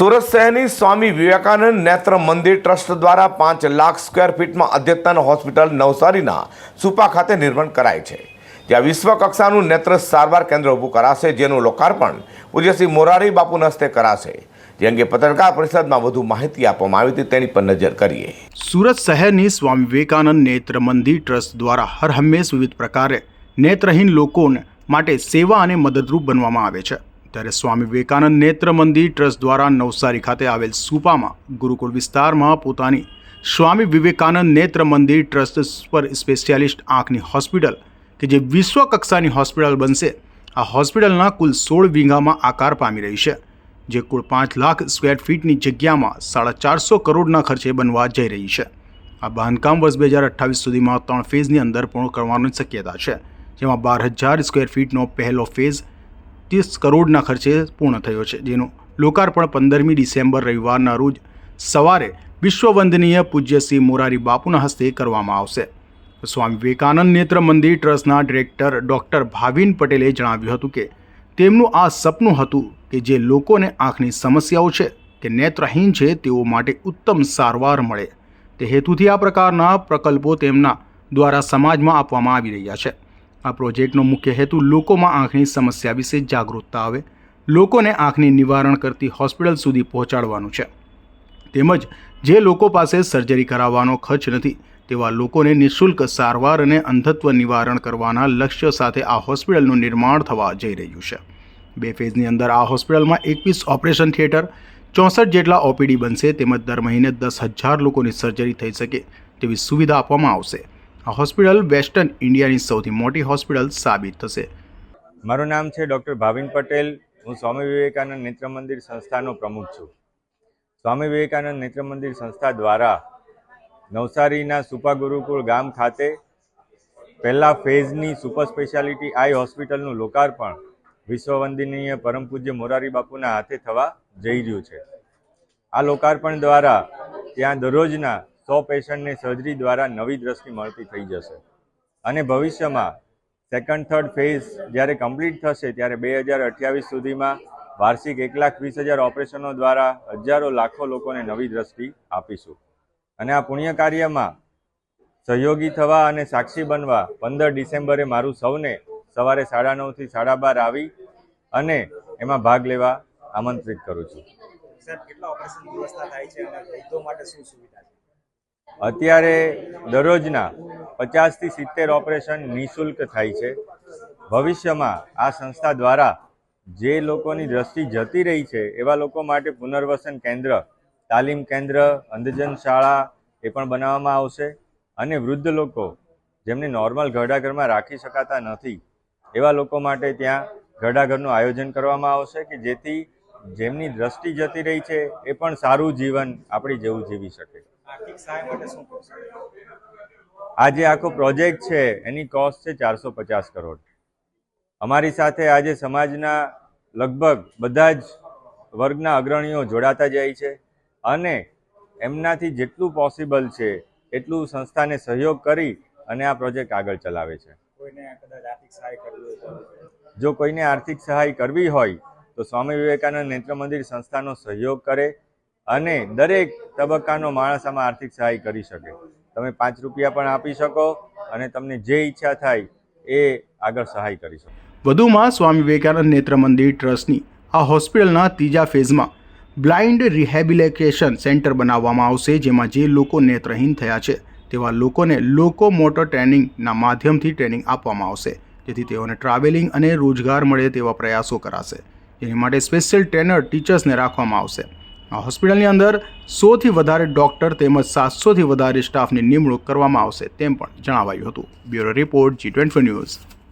સુરત શહેરની સ્વામી વિવેકાનંદ નેત્ર મંદિર ટ્રસ્ટ દ્વારા પાંચ લાખ સ્ક્વેર ફીટમાં અદ્યતન હોસ્પિટલ નવસારીના સુપા ખાતે નિર્માણ કરાય છે. જ્યાં વિશ્વ કક્ષાનું નેત્ર સારવાર કેન્દ્ર ઊભું કરાશે, જેનું લોકાર્પણ પૂજ્ય મોરારી બાપુના હસ્તે કરાશે. જે અંગે પત્રકાર પરિષદમાં વધુ માહિતી આપવામાં આવી હતી, તેની પર નજર કરીએ. સુરત શહેરની સ્વામી વિવેકાનંદ નેત્ર મંદિર ટ્રસ્ટ દ્વારા હર હંમેશ વિવિધ પ્રકારે નેત્રહીન લોકોને માટે સેવા અને મદદરૂપ બનવામાં આવે છે. ત્યારે સ્વામી વિવેકાનંદ નેત્ર મંદિર ટ્રસ્ટ દ્વારા નવસારી ખાતે આવેલ સુપામાં ગુરુકુળ વિસ્તારમાં પોતાની સ્વામી વિવેકાનંદ નેત્ર મંદિર ટ્રસ્ટ પર સ્પેશિયાલિસ્ટ આંખની હોસ્પિટલ કે જે વિશ્વ કક્ષાની હોસ્પિટલ બનશે, આ હોસ્પિટલના કુલ સોળ વીંઘામાં આકાર પામી રહી છે, જે કુલ પાંચ લાખ સ્ક્વેર ફીટની જગ્યામાં સાડા ચારસો કરોડના ખર્ચે બનવા જઈ રહી છે. આ બાંધકામ વર્ષ બે હજાર અઠ્ઠાવીસ સુધીમાં ત્રણ ફેઝની અંદર પૂર્ણ કરવાની શક્યતા છે, જેમાં બાર હજાર સ્ક્વેર ફીટનો પહેલો ફેઝ ત્રીસ કરોડના ખર્ચે પૂર્ણ થયો છે, જેનું લોકાર્પણ પંદરમી ડિસેમ્બર રવિવારના રોજ સવારે વિશ્વવંદનીય પૂજ્ય શ્રી મોરારી બાપુના હસ્તે કરવામાં આવશે. સ્વામી વિવેકાનંદ નેત્ર મંદિર ટ્રસ્ટના ડિરેક્ટર ડૉક્ટર ભાવિન પટેલે જણાવ્યું હતું કે, તેમનું આ સપનું હતું કે જે લોકોને આંખની સમસ્યાઓ છે, કે નેત્રહીન છે, તેઓ માટે ઉત્તમ સારવાર મળે. તે હેતુથી આ પ્રકારના પ્રકલ્પો તેમના દ્વારા સમાજમાં આપવામાં આવી રહ્યા છે. આ પ્રોજેક્ટનો મુખ્ય હેતુ લોકોમાં આંખની સમસ્યા વિશે જાગૃતતા આવે, લોકોને આંખની નિવારણ કરતી હોસ્પિટલ સુધી પહોંચાડવાનું છે. તેમજ જે લોકો પાસે સર્જરી કરાવવાનો ખર્ચ નથી, તેવા લોકોને નિઃશુલ્ક સારવાર અને અંધત્વ નિવારણ કરવાના લક્ષ્ય સાથે આ હોસ્પિટલનું નિર્માણ થવા જઈ રહ્યું છે. બે ફેઝની અંદર આ હોસ્પિટલમાં એકવીસ ઓપરેશન થિયેટર, ચોસઠ જેટલા ઓપીડી બનશે, તેમજ દર મહિને દસ હજાર લોકોની સર્જરી થઈ શકે તેવી સુવિધા આપવામાં આવશે. આ હોસ્પિટલ વેસ્ટર્ન ઇન્ડિયાની સૌથી મોટી હોસ્પિટલ સાબિત થશે. મારું નામ છે ડૉક્ટર ભાવિન પટેલ. હું સ્વામી વિવેકાનંદ નેત્ર મંદિર સંસ્થાનો પ્રમુખ છું. સ્વામી વિવેકાનંદ નેત્ર મંદિર સંસ્થા દ્વારા નવસારીના સુપા ગુરુકુળ ગામ ખાતે પહેલા ફેઝની સુપર સ્પેશિયાલિટી આઈ હોસ્પિટલનું લોકાર્પણ વિશ્વવંદનીય પરમ પૂજ્ય મોરારી બાપુના હાથે થવા જઈ રહ્યું છે. આ લોકાર્પણ દ્વારા ત્યાં દરરોજના સો પેશન્ટને સર્જરી દ્વારા નવી દ્રષ્ટિ મળતી થઈ જશે. અને ભવિષ્યમાં સેકન્ડ થર્ડ ફેઝ જ્યારે કમ્પ્લીટ થશે, ત્યારે બે હજાર અઠ્યાવીસ સુધીમાં વાર્ષિક એક લાખ વીસ હજાર ઓપરેશનો દ્વારા હજારો લાખો લોકોને નવી દ્રષ્ટિ આપીશું. અને આ પુણ્ય કાર્યમાં સહયોગી થવા અને સાક્ષી બનવા પંદર ડિસેમ્બરે મારું સૌને સવારે સાડા નવથી સાડા બાર આવી અને એમાં ભાગ લેવા આમંત્રિત કરું છું. સાહેબ, કેટલા ઓપરેશન વ્યવસ્થા થાય છે અને માટે શું સુવિધા છે? અત્યારે દરરોજના પચાસથી સિત્તેર ઓપરેશન નિઃશુલ્ક થાય છે. ભવિષ્યમાં આ સંસ્થા દ્વારા જે લોકોની દ્રષ્ટિ જતી રહી છે, એવા લોકો માટે પુનર્વસન કેન્દ્ર, તાલીમ કેન્દ્ર, અંધજન શાળા એ પણ બનાવવામાં આવશે અને વૃદ્ધ લોકો જેમને નોર્મલ ઘરડાઘરમાં રાખી શકાતા નથી, એવા લોકો માટે ત્યાં ઘરડાઘરનું આયોજન કરવામાં આવશે કે જેથી જેમની દ્રષ્ટિ જતી રહી છે, એ પણ સારું જીવન આપણી જેવું જીવી શકે. સહાય માટે શું કરશો આખો પ્રોજેક્ટ છે એની કોસ્ટ છે ચારસો પચાસ કરોડ. અમારી સાથે આજે સમાજના લગભગ બધા જ વર્ગના અગ્રણીઓ જોડાતા જાય છે અને એમનાથી જેટલું પોસિબલ છે એટલું સંસ્થાને સહયોગ કરી અને આ પ્રોજેક્ટ આગળ ચલાવે છે. જો કોઈને આર્થિક સહાય કરવી હોય તો સ્વામી વિવેકાનંદ નેત્ર મંદિર સંસ્થાનો સહયોગ કરે અને દરેક તબક્કાનો માણસ આમાં આર્થિક સહાય કરી શકે. તમે પાંચ રૂપિયા પણ આપી શકો અને તમને જે ઈચ્છા થાય એ આગળ સહાય કરી શકો. વધુમાં સ્વામી વિવેકાનંદ નેત્ર મંદિર ટ્રસ્ટની આ હોસ્પિટલના ત્રીજા ફેઝમાં બ્લાઇન્ડ રિહેબિલિટેશન સેન્ટર બનાવવામાં આવશે, જેમાં જે લોકો નેત્રહીન થયા છે, તેવા લોકોને લોકો મોટર ટ્રેનિંગના માધ્યમથી ટ્રેનિંગ આપવામાં આવશે. જેથી તેઓને ટ્રાવેલિંગ અને રોજગાર મળે તેવા પ્રયાસો કરાશે. જેની માટે સ્પેશિયલ ટ્રેનર ટીચર્સને રાખવામાં આવશે. આ હોસ્પિટલની અંદર સોથી વધારે ડૉક્ટર તેમજ સાતસોથી વધારે સ્ટાફની નિમણૂક કરવામાં આવશે તેમ પણ જણાવાયું હતું. Bureau report G twenty news.